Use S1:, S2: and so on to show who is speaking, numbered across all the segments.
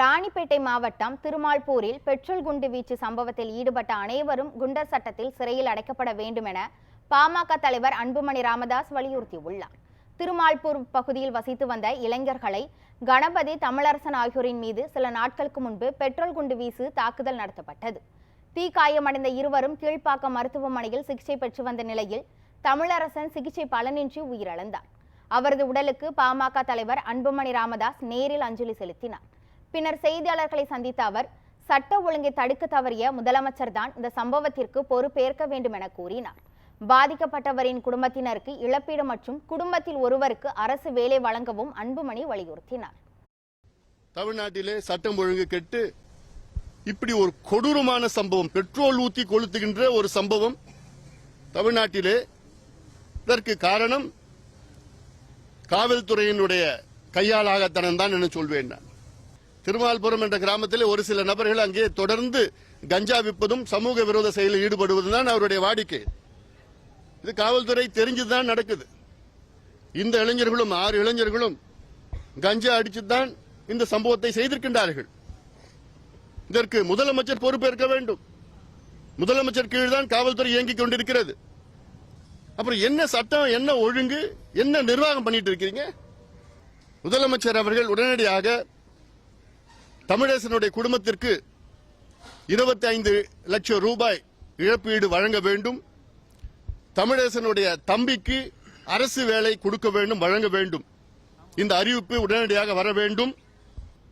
S1: ராணிப்பேட்டை மாவட்டம் திருமால்பூரில் பெட்ரோல் குண்டு வீச்சு சம்பவத்தில் ஈடுபட்ட அனைவரும் குண்டர் சட்டத்தில் சிறையில் அடைக்கப்பட வேண்டும் என பாமக தலைவர் அன்புமணி ராமதாஸ் வலியுறுத்தியுள்ளார். திருமால்பூர் பகுதியில் வசித்து வந்த இளைஞர்களை கணபதி தமிழரசன் ஆகியோரின் மீது சில நாட்களுக்கு முன்பு பெட்ரோல் குண்டு வீசு தாக்குதல் நடத்தப்பட்டது. தீக்காயமடைந்த இருவரும் கீழ்ப்பாக்கம் மருத்துவமனையில் சிகிச்சை பெற்று வந்த நிலையில் தமிழரசன் சிகிச்சை பலனின்றி உயிரிழந்தார். அவரது உடலுக்கு பாமக தலைவர் அன்புமணி ராமதாஸ் நேரில் அஞ்சலி செலுத்தினார். பின்னர் செய்தியாளர்களை சந்தித்த அவர் சட்ட ஒழுங்கை தடுக்க தவறிய முதலமைச்சர் தான் இந்த சம்பவத்திற்கு பொறுப்பேற்க வேண்டும் என கூறினார். பாதிக்கப்பட்டவரின் குடும்பத்தினருக்கு இழப்பீடு மற்றும் குடும்பத்தில் ஒருவருக்கு அரசு வேலை வழங்கவும் அன்புமணி வலியுறுத்தினார்.
S2: தமிழ்நாட்டிலே சட்டம் ஒழுங்கு கெட்டு இப்படி ஒரு கொடூரமான சம்பவம் பெட்ரோல் ஊத்தி கொளுத்துகின்ற ஒரு சம்பவம் தமிழ்நாட்டிலே இதற்கு காரணம் காவல்துறையினுடைய கையாளாகத்தனம் தான் என்று சொல்வேன் நான். திருமால்புரம் என்ற கிராமத்தில் ஒரு சில நபர்கள் அங்கே தொடர்ந்து கஞ்சா விற்பதும் சமூக விரோத செயலில் ஈடுபடுவதும் தான் அவருடைய வாடிக்கை. இது காவல்துறை தெரிஞ்சுதான் நடக்குது. இந்த இளைஞர்களும் ஆறு இளைஞர்களும் கஞ்சா அடிச்சுதான் இந்த சம்பவத்தை செய்திருக்கின்றார்கள். இதற்கு முதலமைச்சர் பொறுப்பேற்க வேண்டும். முதலமைச்சர் கீழ் தான் காவல்துறை இயங்கிக் கொண்டிருக்கிறது. அப்புறம் என்ன சட்டம் என்ன ஒழுங்கு என்ன நிர்வாகம் பண்ணிட்டு இருக்கிறீங்க முதலமைச்சர் அவர்கள் உடனடியாக தமிழரசனுடைய குடும்பத்திற்கு இருபத்தி ஐந்து லட்சம் ரூபாய் இழப்பீடு வழங்க வேண்டும். தமிழரசனுடைய தம்பிக்கு அரசு வேலை கொடுக்க வேண்டும் வழங்க வேண்டும். இந்த அறிவிப்பு உடனடியாக வர வேண்டும்.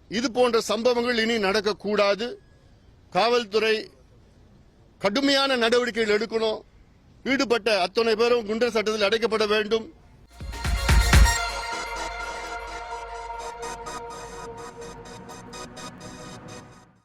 S2: இது போன்ற சம்பவங்கள் இனி நடக்கக்கூடாது. காவல்துறை கடுமையான நடவடிக்கைகள் எடுக்கணும். ஈடுபட்ட அத்தனை பேரும் குண்டர் சட்டத்தில் அடைக்கப்பட வேண்டும்.